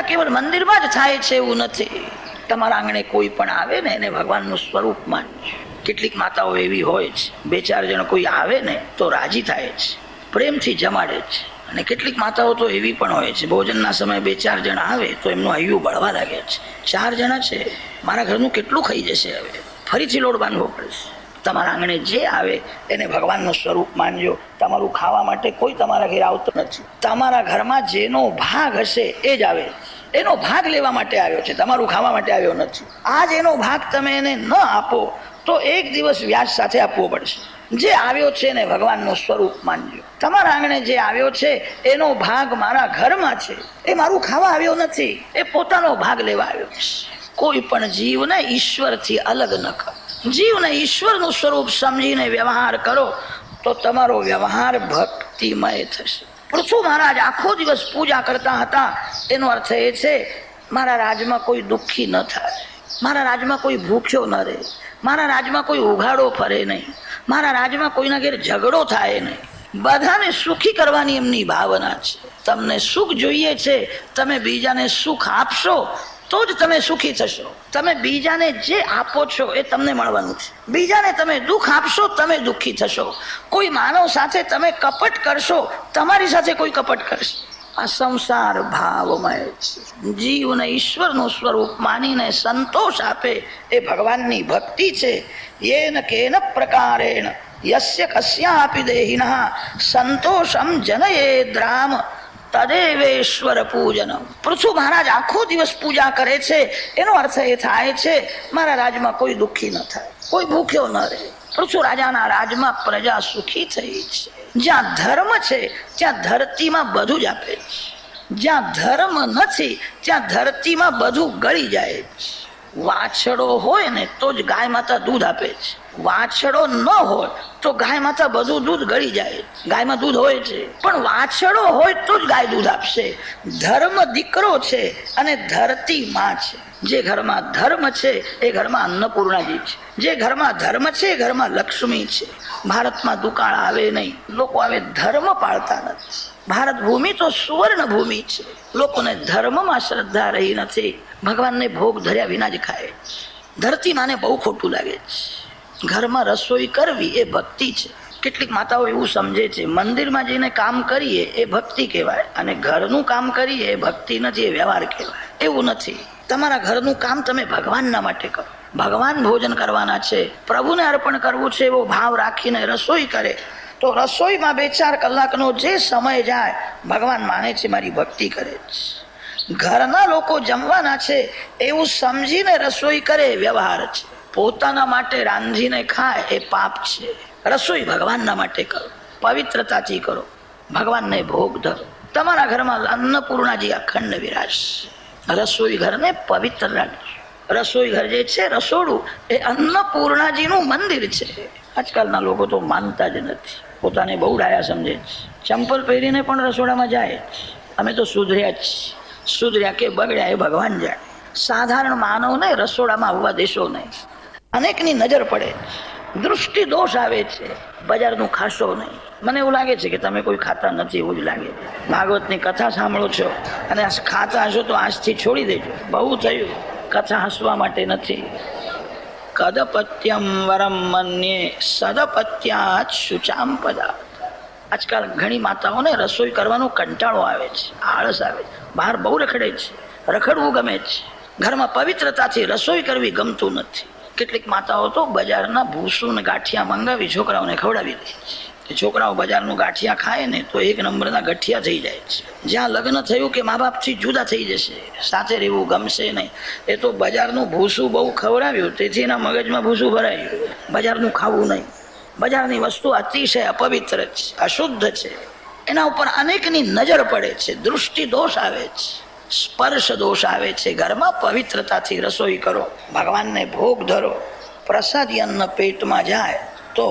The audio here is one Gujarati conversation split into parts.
પૂજા કેવલ મંદિરમાં જ થાય છે એવું નથી. તમારા આંગણે કોઈ પણ આવે ને, એને ભગવાનનું સ્વરૂપ માનજો. કેટલીક માતાઓ એવી હોય છે, બે ચાર જણ કોઈ આવે ને, તો રાજી થાય છે, પ્રેમથી જમાડે છે. અને કેટલીક માતાઓ તો એવી પણ હોય છે, ભોજનના સમયે બે ચાર જણા આવે તો એમનું હૈયું બળવા લાગે છે. ચાર જણા છે, મારા ઘરનું કેટલું ખાઈ જશે હવે? ફરીથી લોડ બાંધવો પડશે. તમારા આંગણે જે આવે એને ભગવાનનું સ્વરૂપ માનજો. તમારું ખાવા માટે કોઈ તમારા ઘેર આવતું નથી. તમારા ઘરમાં જેનો ભાગ હશે એ જ આવે. એનો ભાગ લેવા માટે આવ્યો છે. તમારું ખાવા માટે આવ્યો નથી. આજ એનો ભાગ તમે એને ન આપો, તો એક દિવસ વ્યાજ સાથે આપવો પડશે. જે આવ્યો છે એને ભગવાનનું સ્વરૂપ માનજો. તમારા આંગણે જે આવ્યો છે, એનો ભાગ મારા ઘરમાં છે. એ મારું ખાવા આવ્યો નથી. એ પોતાનો ભાગ લેવા આવ્યો છે. કોઈ પણ જીવને ઈશ્વરથી અલગ ન કરો જીવને ઈશ્વરનું સ્વરૂપ સમજીને વ્યવહાર કરો, તો તમારો વ્યવહાર ભક્તિમય થશે. પૃથુ મહારાજ આખો દિવસ પૂજા કરતા હતા. એનો અર્થ એ છે, મારા રાજમાં કોઈ દુઃખી ન થાય. મારા રાજમાં કોઈ ભૂખ્યો ન રહે. મારા રાજમાં કોઈ ઉઘાડો ફરે નહીં. મારા રાજમાં કોઈના ઘેર ઝઘડો થાય નહીં. બધાને સુખી કરવાની એમની ભાવના છે. તમને સુખ જોઈએ છે, તમે બીજાને સુખ આપશો તો જ તમે સુખી થશો. તમે બીજાને જે આપો છો એ તમને મળવાનું છે. બીજાને તમે દુઃખ આપશો, તમે દુઃખી થશો. કોઈ માનવ સાથે તમે કપટ કરશો, તમારી સાથે કોઈ કપટ કરશે. આ સંસાર ભાવમય છે. જીવને ઈશ્વરનું સ્વરૂપ માનીને સંતોષ આપે એ ભગવાનની ભક્તિ છે. યેન કેન પ્રકારેણ યસ્ય કસ્યાપી દેહિના. સંતોષમ જનયે દ્રામ. તદેવેશ્વર પૂજન પૃથુ મહારાજ આખો દિવસ પૂજા કરે છે એનો અર્થ એ થાય છે મારા રાજમાં કોઈ દુઃખી ન થાય કોઈ ભૂખ્યો ન રહે પૃથુ રાજાના રાજમાં પ્રજા સુખી થઈ છે જ્યાં ધર્મ છે ત્યાં ધરતીમાં બધું જ આપે છે જ્યાં ધર્મ નથી ત્યાં ધરતીમાં બધું ગળી જાય છે વાછડો હોય ને તો જ ગાય માતા દૂધ આપે છે। વાછડો ન હોય તો ગાય માતા બધું દૂધ ગળી જાય. ગાયમાં દૂધ હોય છે. પણ વાછડો હોય તો જ ગાય દૂધ આપશે. ધર્મ દીકરો છે અને ધરતી માં છે. જે ઘરમાં ધર્મ છે એ ઘરમાં અન્નપૂર્ણાજી છે. જે ઘરમાં ધર્મ છે એ ઘરમાં લક્ષ્મી છે. ભારતમાં દુકાળ આવે નહીં. લોકો હવે ધર્મ પાળતા નથી. ભારત ભૂમિ તો સુવર્ણ ભૂમિ છે. લોકોને ધર્મમાં શ્રદ્ધા રહી નથી. ભગવાનને ભોગ ધર્યા વિના જ ખાય ધરતી માને બહુ ખોટું લાગે છે. ઘરમાં રસોઈ કરવી એ ભક્તિ છે. કેટલીક માતાઓ એવું સમજે છે, મંદિરમાં જઈને કામ કરીએ એ ભક્તિ કહેવાય અને ઘરનું કામ કરીએ એ ભક્તિ નથી, એ વ્યવહાર કહેવાય. એવું નથી. તમારા ઘરનું કામ તમે ભગવાનના માટે કરો. ભગવાન ભોજન કરવાના છે, પ્રભુને અર્પણ કરવું છે, એવો ભાવ રાખીને રસોઈ કરે. તો રસોઈમાં બે ચાર કલાકનો જે સમય જાય, ભગવાન માને છે મારી ભક્તિ કરે છે ઘરના લોકો જમવાના છે, એવું સમજીને રસોઈ કરે, વ્યવહાર છે. પોતાના માટે રાંધીને ખાય એ પાપ છે. રસોઈ ભગવાનના માટે કરો. પવિત્રતાથી કરો. ભગવાનને ભોગ ધરો. તમારા ઘરમાં અન્નપૂર્ણાજી અખંડ વિરાજ રસોઈ ઘરને પવિત્ર રાખજો. રસોઈ ઘર જે છે રસોડું, એ અન્નપૂર્ણાજીનું મંદિર છે. આજકાલના લોકો તો માનતા જ નથી. પોતાને બહુ ડાયા સમજે છે. ચંપલ પહેરીને પણ રસોડામાં જાય અમે તો સુધર્યા જ સુધર્યા કે બગડ્યા એ ભગવાન જાય સાધારણ માનવને રસોડામાં આવવા દેશો નહીં. અનેકની નજર પડે. દૃષ્ટિ દોષ આવે છે. બજારનું ખાશો નહીં. મને એવું લાગે છે કે તમે કોઈ ખાતા નથી, એવું જ લાગે ભાગવતની કથા સાંભળો છો અને ખાતા હશો તો આજથી છોડી દેજો. બહુ થયું. કથા હસવા માટે નથી. કદપત્યમ વરમ મન્યે સદપત્યા સુચામ પદાર્થ. આજકાલ ઘણી માતાઓને રસોઈ કરવાનો કંટાળો આવે છે. આળસ આવે છે. બહાર બહુ રખડે છે. રખડવું ગમે છે. ઘરમાં પવિત્રતાથી રસોઈ કરવી ગમતું નથી. કેટલીક માતાઓ તો બજારના ભૂસું ને ગાંઠિયા મંગાવી છોકરાઓને ખવડાવી દે. છોકરાઓ બજારનું ગાંઠિયા ખાય ને તો એક નંબરના ગઠિયા થઈ જાય છે. જ્યાં લગ્ન થયું કે મા બાપથી જુદા થઈ જશે, સાથે રહેવું ગમશે નહીં. એ તો બજારનું ભૂસું બહુ ખવડાવ્યું, તેથી એના મગજમાં ભૂસું ભરાયું બજારનું ખાવું નહીં. બજારની વસ્તુ અતિશય અપવિત્ર છે, અશુદ્ધ છે. એના ઉપર અનેકની નજર પડે છે, દૃષ્ટિ દોષ આવે છે. સ્પર્શ દોષ આવે છે. ઘરમાં પવિત્રતાથી રસોઈ કરો. ભગવાનને ભોગ ધરો. પ્રસાદી અન્ન પેટમાં જાય તો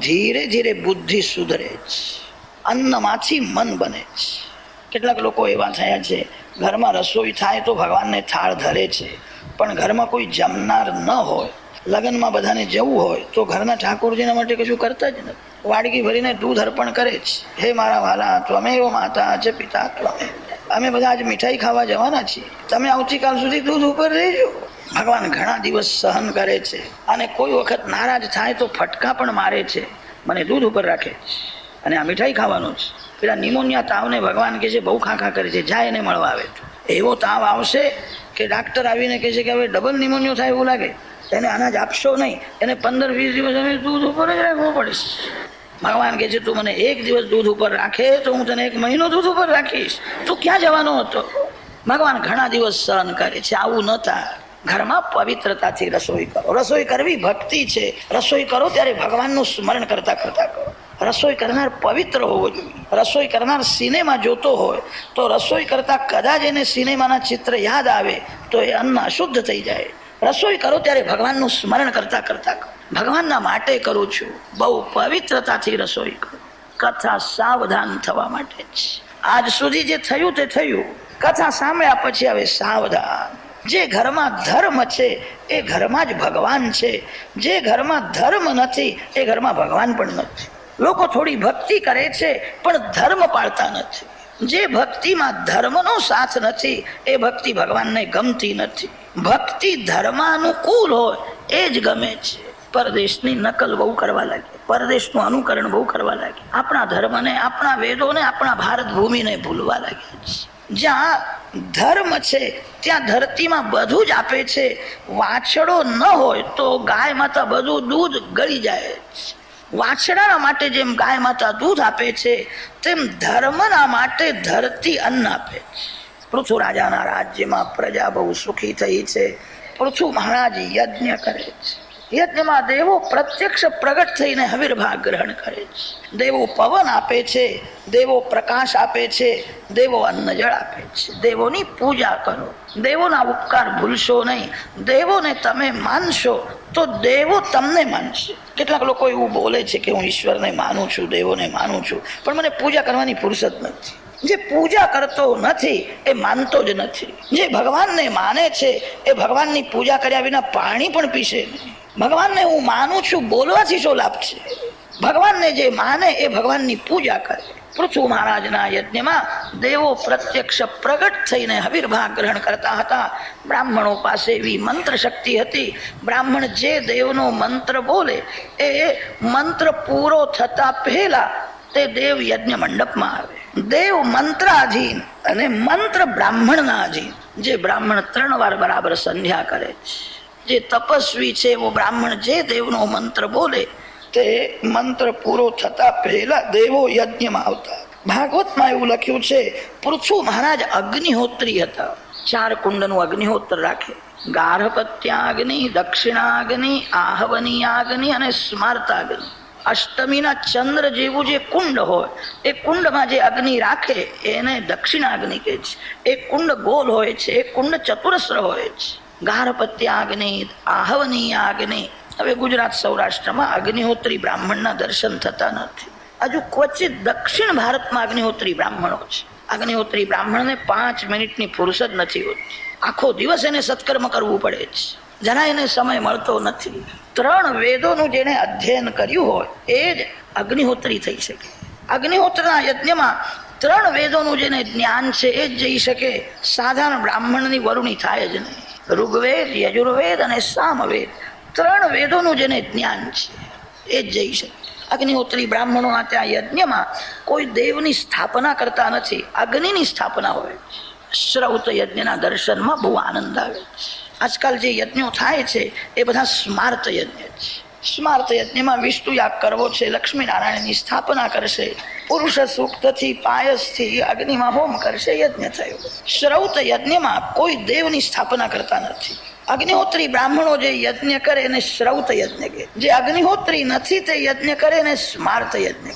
ધીરે ધીરે બુદ્ધિ સુધરે છે અન્નમાંથી મન બને છે કેટલાક લોકો એવા થયા છે, ઘરમાં રસોઈ થાય તો ભગવાનને થાળ ધરે છે. પણ ઘરમાં કોઈ જમનાર ન હોય, લગ્નમાં બધાને જવું હોય, તો ઘરના ઠાકોરજીના માટે કશું કરતા જ નથી. વાડકી ભરીને દૂધ અર્પણ કરે છે હે મારા વાલા, ત્વમેવ માતા છે પિતા ત્વમે અમે બધા આજ મીઠાઈ ખાવા જવાના છીએ. તમે આવતીકાલ સુધી દૂધ ઉપર રહેજો. ભગવાન ઘણા દિવસ સહન કરે છે. અને કોઈ વખત નારાજ થાય તો ફટકા પણ મારે છે. મને દૂધ ઉપર રાખે છે. અને આ મીઠાઈ ખાવાનું છે. પેલા નિમોનિયા તાવને ભગવાન કહે છે, બહુ ખાખા કરે છે. જાય એને મળવા આવે એવો તાવ આવશે કે ડાક્ટર આવીને કહે છે કે, હવે ડબલ નિમોનિયો થાય એવું લાગે. એને અનાજ આપશો નહીં. એને પંદર વીસ દિવસ અમે દૂધ ઉપર જ રાખવો પડશે. ભગવાન કહે છે, તું મને એક દિવસ દૂધ ઉપર રાખે તો હું તને એક મહિનો દૂધ ઉપર રાખીશ. તું ક્યાં જવાનો હતો? ભગવાન ઘણા દિવસ સહન કરે છે, આવું ન ઘરમાં પવિત્રતાથી રસોઈ કરો. રસોઈ કરવી ભક્તિ છે. રસોઈ કરો ત્યારે ભગવાનનું સ્મરણ કરતા કરતા કરો. રસોઈ કરનાર પવિત્ર હોવો જોઈએ. રસોઈ કરનાર સિનેમા જોતો હોય, તો રસોઈ કરતા કદાચ એને સિનેમાના ચિત્ર યાદ આવે, તો એ અન્ન અશુદ્ધ થઈ જાય. રસોઈ કરો ત્યારે ભગવાનનું સ્મરણ કરતા કરતા કરો. ભગવાનના માટે કરું છું. બહુ પવિત્રતાથી રસોઈ કરું. કથા સાવધાન થવા માટે છે આજ સુધી જે થયું તે થયું. કથા સાંભળ્યા પછી હવે સાવધાન. જે ઘરમાં ધર્મ છે, એ ઘરમાં જ ભગવાન છે. જે ઘરમાં ધર્મ નથી, એ ઘરમાં ભગવાન પણ નથી. લોકો થોડી ભક્તિ કરે છે, પણ ધર્મ પાળતા નથી. જે ભક્તિમાં ધર્મનો સાથ નથી, એ ભક્તિ ભગવાનને ગમતી નથી. ભક્તિ ધર્માનુકૂળ હોય, એ જ ગમે છે. પરદેશની નકલ બહુ કરવા લાગી. પરદેશનું અનુકરણ બહુ કરવા લાગી. આપણા ધર્મને, આપણા વેદોને, આપણા ભારત ભૂમિને ભૂલવા લાગ્યા છે. જ્યાં ધર્મ છે, ત્યાં ધરતીમાં બધું જ આપે છે. વાછડો ન હોય તો ગાય માતા બધું દૂધ ગળી જાય વાછડાના માટે જેમ ગાય માતા દૂધ આપે છે, તેમ ધર્મના માટે ધરતી અન્ન આપે છે. પૃથુ રાજાના રાજ્યમાં પ્રજા બહુ સુખી થઈ છે. પૃથુ મહારાજ યજ્ઞ કરે છે. યજ્ઞમાં દેવો પ્રત્યક્ષ પ્રગટ થઈને હવિર્ભાગ ગ્રહણ કરે છે. દેવો પવન આપે છે, દેવો પ્રકાશ આપે છે, દેવો અન્ન જળ આપે છે. દેવોની પૂજા કરો. દેવોના ઉપકાર ભૂલશો નહીં. દેવોને તમે માનશો તો દેવો તમને માનશે. કેટલાક લોકો એવું બોલે છે કે હું ઈશ્વરને માનું છું, દેવોને માનું છું. પણ મને પૂજા કરવાની ફુરસદ નથી. જે પૂજા કરતો નથી, એ માનતો જ નથી. જે ભગવાનને માને છે, એ ભગવાનની પૂજા કર્યા વિના પાણી પણ પીશે ભગવાનને હું માનું છું, બોલવાથી શું લાભ છે? ભગવાનને જે માને, એ ભગવાનની પૂજા કરે. પૃથ્વી મહારાજના યજ્ઞમાં દેવો પ્રત્યક્ષ પ્રગટ થઈને હવિર્ભાગ ગ્રહણ કરતા હતા. બ્રાહ્મણો પાસે એવી મંત્ર શક્તિ હતી. બ્રાહ્મણ જે દેવનો મંત્ર બોલે, એ મંત્ર પૂરો થતા પહેલા તે દેવ યજ્ઞ મંડપમાં આવે. દેવ મંત્રાધીન અને મંત્ર બ્રાહ્મણના અધીન જે બ્રાહ્મણ ત્રણ વાર બરાબર સંધ્યા કરે છે. જે તપસ્વી છે એવો બ્રાહ્મણ જે દેવનો મંત્ર બોલે, તે મંત્ર પૂરો થતા પહેલા દેવો યજ્ઞમાં આવતા. ભાગવતમાં એવું લખ્યું છે પૃથુ મહારાજ અગ્નિહોત્રી હતા. ચાર કુંડનું અગ્નિહોત્ર રાખે. ગાર્હપત્યાગ્નિ દક્ષિણાગ્નિ આહવનીયાગ્નિ અને સ્માર્તાગ્નિ. અષ્ટમીના ચંદ્ર જેવું જે કુંડ હોય, એ કુંડમાં જે અગ્નિ રાખે, એને દક્ષિણાગ્નિ કહે છે. એ કુંડ ગોલ હોય છે, એ કુંડ ચતુરસ્ર હોય છે. ગાર્હપત્યાગ્નિ આહવનીયાગ્નિ. હવે ગુજરાત સૌરાષ્ટ્રમાં અગ્નિહોત્રી બ્રાહ્મણના દર્શન થતા નથી. હજુ ક્વચિત દક્ષિણ ભારતમાં અગ્નિહોત્રી બ્રાહ્મણો છે. અગ્નિહોત્રી બ્રાહ્મણને પાંચ મિનિટની ફુરસદ નથી હોતી. આખો દિવસ એને સત્કર્મ કરવું પડે છે. જરા એને સમય મળતો નથી. ત્રણ વેદોનું જેને અધ્યયન કર્યું હોય, એ જ અગ્નિહોત્રી થઈ શકે. અગ્નિહોત્રના યજ્ઞમાં ત્રણ વેદોનું જેને જ્ઞાન છે, એ જ જઈ શકે. સાધારણ બ્રાહ્મણની વરુણી થાય જ નહીં. ઋગ્વેદ, યજુર્વેદ અને સામવેદ ત્રણ વેદોનું જેને જ્ઞાન છે, એ જ જઈ શકે. અગ્નિહોત્રી બ્રાહ્મણોના ત્યાં યજ્ઞમાં કોઈ દેવની સ્થાપના કરતા નથી, અગ્નિની સ્થાપના હોય. શ્રૌત યજ્ઞના દર્શનમાં બહુ આનંદ આવે. છે આજકાલ જે યજ્ઞો થાય છે, એ બધા સ્માર્ત યજ્ઞ છે. સ્માર્ત યજ્ઞમાં વિષ્ણુ યાગ કરવો છે લક્ષ્મી નારાયણની સ્થાપના કરશે, પુરુષ સૂક્તથી, પાયસથી, અગ્નિમાં હોમ કરશે, યજ્ઞ થયો. શ્રૌત યજ્ઞમાં કોઈ દેવની સ્થાપના કરતા નથી. અગ્નિહોત્રી બ્રાહ્મણો જે યજ્ઞ કરે એને શ્રૌત યજ્ઞ કહે. જે અગ્નિહોત્રી નથી, તે યજ્ઞ કરે એને સ્માર્ત યજ્ઞ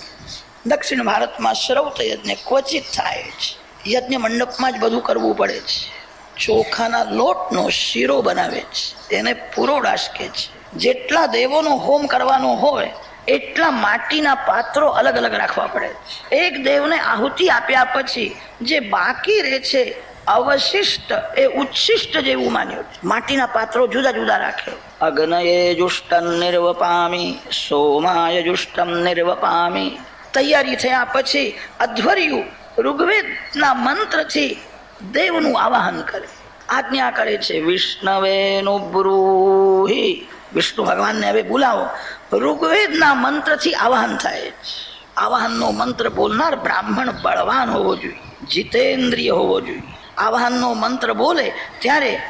દક્ષિણ ભારતમાં શ્રૌત યજ્ઞ ક્વચિત થાય છે. યજ્ઞ મંડપમાં જ બધું કરવું પડે છે. ચોખાના લોટનો શીરો બનાવે છે. એને પુરોડાશ કહે છે. જેટલા દેવોનો હોમ કરવાનો હોય, એટલા માટીના પાત્રો અલગ અલગ રાખવા પડે એક દેવને આહુતિ આપ્યા પછી, જે બાકી રહે છે, અવશિષ્ટ એ ઉચ્છિષ્ટ જેવું માન્યું છે. માટીના પાત્રો જુદા જુદા રાખે. અગ્નયે જુષ્ટમ નિર્વપામી, સોમાય જુષ્ટમ નિર્વપામી. તૈયારી થયા પછી અધ્વર્યું ઋગ્વેદના મંત્રથી દેવનું આવાહન કરે. આજ્ઞા કરે છે, વિષ્ણવેનું બ્રુહી. વિષ્ણુ ભગવાનને હવે બોલાવો. ઋગ્વેદના મંત્રથી આવાહન થાય છે આવાહનનો મંત્ર બોલનાર બ્રાહ્મણ બળવાન હોવો જોઈએ, જીતેન્દ્રિય હોવો જોઈએ. આવાહનનો મંત્ર બોલે ત્યારે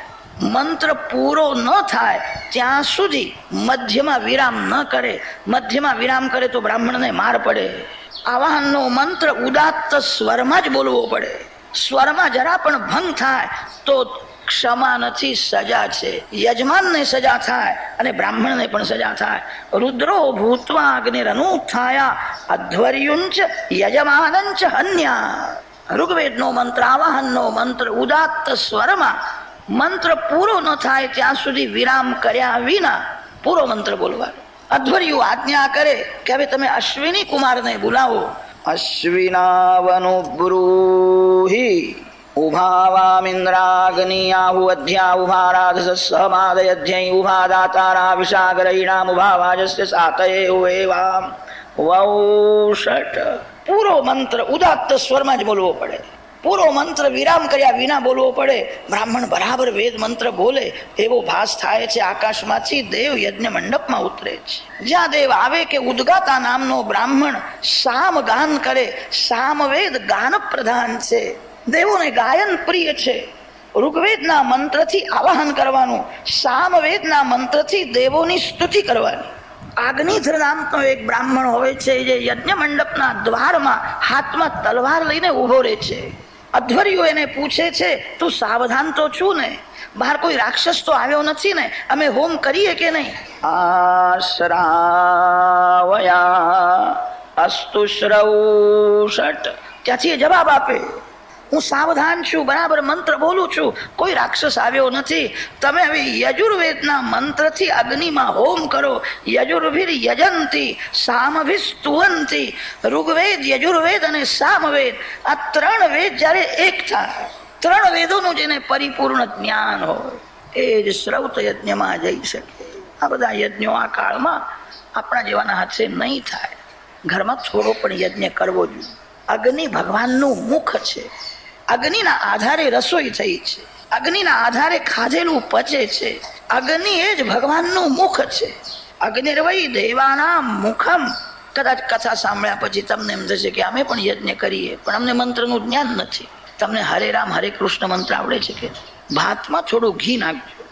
મંત્ર પૂરો ન થાય ત્યાં સુધી મધ્યમાં વિરામ ન કરે. મધ્યમાં વિરામ કરે તો બ્રાહ્મણને માર પડે. આવાહનનો મંત્ર ઉદાત્ત સ્વરમાં જ બોલવો પડે. સ્વરમાં જરા પણ ભંગ થાય તો ક્ષમા નથી, સજા છે. યજમાનને સજા થાય અને બ્રાહ્મણને પણ સજા થાય. રુદ્રો ભૂતવા અગ્નિરનુત્થાયા અધ્વર્યુંચ યજમાનંચ હન્યા. ઋગ્વેદનો મંત્ર, આવાહનનો મંત્ર, ઉદાત્ત સ્વરમાં મંત્ર પૂરો ન થાય ત્યાં સુધી વિરામ કર્યા વિના પૂરો મંત્ર બોલવાનો. અધ્વર્યુ આજ્ઞા કરે કે હવે તમે અશ્વિની કુમારને બોલાવો. અશ્વિનાવનુ બ્રૂહી ઉભાવામિન્દ્રાગ્નિ આહુઅધ્યા ઉભારાધસ સહમાદયધ્યૈ ઊભા દાતારા વિશાગરૈણામ ઉભાવાજસ્ય સાતયે એવામ વૌષટ પૂરો મંત્ર ઉદાત્ત સ્વરમાં જ બોલવો પડે પૂરો મંત્ર વિરામ કર્યા વિના બોલવો પડે. બ્રાહ્મણ બરાબર વેદ મંત્ર બોલે, એવો ભાસ થાય છે આકાશમાંથી દેવ યજ્ઞ મંડપમાં ઉતરે છે. જ્યાં દેવ આવે કે ઉદગાતા નામનો બ્રાહ્મણ સામ ગાન કરે, સામવેદ ગાન પ્રધાન છે. દેવોને ગાયન પ્રિય છે. ઋગ્વેદના મંત્રથી આવાહન કરવાનું, સામવેદના મંત્રથી દેવોની સ્તુતિ કરવાની. આગનીધર નામનો એક બ્રાહ્મણ હોય છે, જે યજ્ઞ મંડપના દ્વારમાં હાથમાં તલવાર લઈને ઊભો રહે છે. અધ્વર્યો એને પૂછે છે, તું સાવધાન તો છું ને? બહાર કોઈ રાક્ષસ તો આવ્યો નથી ને? અમે હોમ કરીએ કે નહીં? આશ્રાવયા અસ્તુ શ્રૌષટ ત્યાંથી જવાબ આપે. હું સાવધાન છું, બરાબર મંત્ર બોલું છું. કોઈ રાક્ષસ આવ્યો નથી. તમે હવે યજુર્વેદના મંત્રથી અગ્નિમાં હોમ કરો. યજુર્ભીર યજંતી સામભી સ્તુવંતી ઋગ્વેદ યજુર્વેદ અને સામવેદ, આ ત્રણ વેદ જ્યારે એક થાય, ત્રણ વેદોનું જેને પરિપૂર્ણ જ્ઞાન હોય. એ જ શ્રૌત યજ્ઞમાં જઈ શકે. આ બધા યજ્ઞો આ કાળમાં આપણા જેવાના હાથે નહીં થાય. ઘરમાં થોડો પણ યજ્ઞ કરવો જોઈએ. અગ્નિ ભગવાનનું મુખ છે. અગ્નિના આધારે રસોઈ થઈ છે. અગ્નિના આધારે ખાધેલું પચે છે. અગ્નિ એ જ ભગવાનનું મુખ છે. અગ્નિર્વય દેવાના મુખમ. કદાચ કથા સાંભળ્યા પછી તમને એમ થશે કે અમે પણ યજ્ઞ કરીએ, પણ અમને મંત્રનું જ્ઞાન નથી. તમને હરે રામ, હરે કૃષ્ણ મંત્ર આવડે છે કે ભાતમાં થોડું ઘી નાખજો.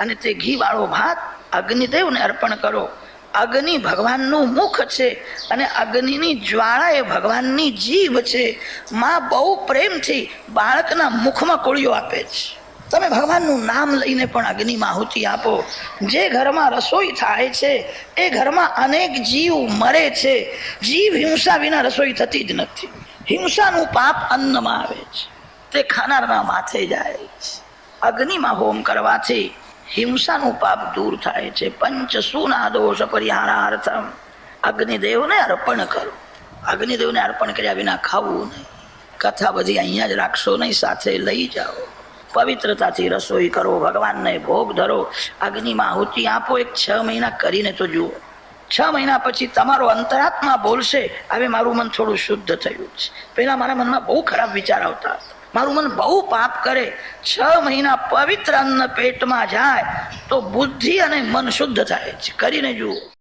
અને તે ઘી વાળો ભાત અગ્નિદેવને અર્પણ કરો. અગ્નિ ભગવાનનું મુખ છે અને અગ્નિની જ્વાળા એ ભગવાનની જીભ છે. માં બહુ પ્રેમથી બાળકના મુખમાં કોળીઓ આપે છે. તમે ભગવાનનું નામ લઈને પણ અગ્નિમાં આહુતિ આપો. જે ઘરમાં રસોઈ થાય છે, એ ઘરમાં અનેક જીવ મરે છે. જીવ હિંસા વિના રસોઈ થતી જ નથી. હિંસાનું પાપ અન્નમાં આવે છે. તે ખાનારના માથે જાય છે. અગ્નિમાં હોમ કરવાથી હિંસાનું પાપ દૂર થાય છે. પંચ સુના દોષ પરિહારાર્થમ. અગ્નિદેવને અર્પણ કરો. અગ્નિદેવને અર્પણ કર્યા વિના ખાવું નહીં. કથા બધી અહીંયા જ રાખશો નહીં, સાથે લઈ જાઓ. પવિત્રતાથી રસોઈ કરો, ભગવાનને ભોગ ધરો. અગ્નિમાં આહુતિ આપો, એક છ મહિના કરીને તો જુઓ. છ મહિના પછી તમારો અંતરાત્મા બોલશે. હવે મારું મન થોડું શુદ્ધ થયું છે. પહેલાં મારા મનમાં બહુ ખરાબ વિચાર આવતા હતા. મારું મન બહુ પાપ કરે. છ મહિના પવિત્ર અન્ન પેટમાં જાય તો બુદ્ધિ અને મન શુદ્ધ થાય છે. કરીને જુઓ.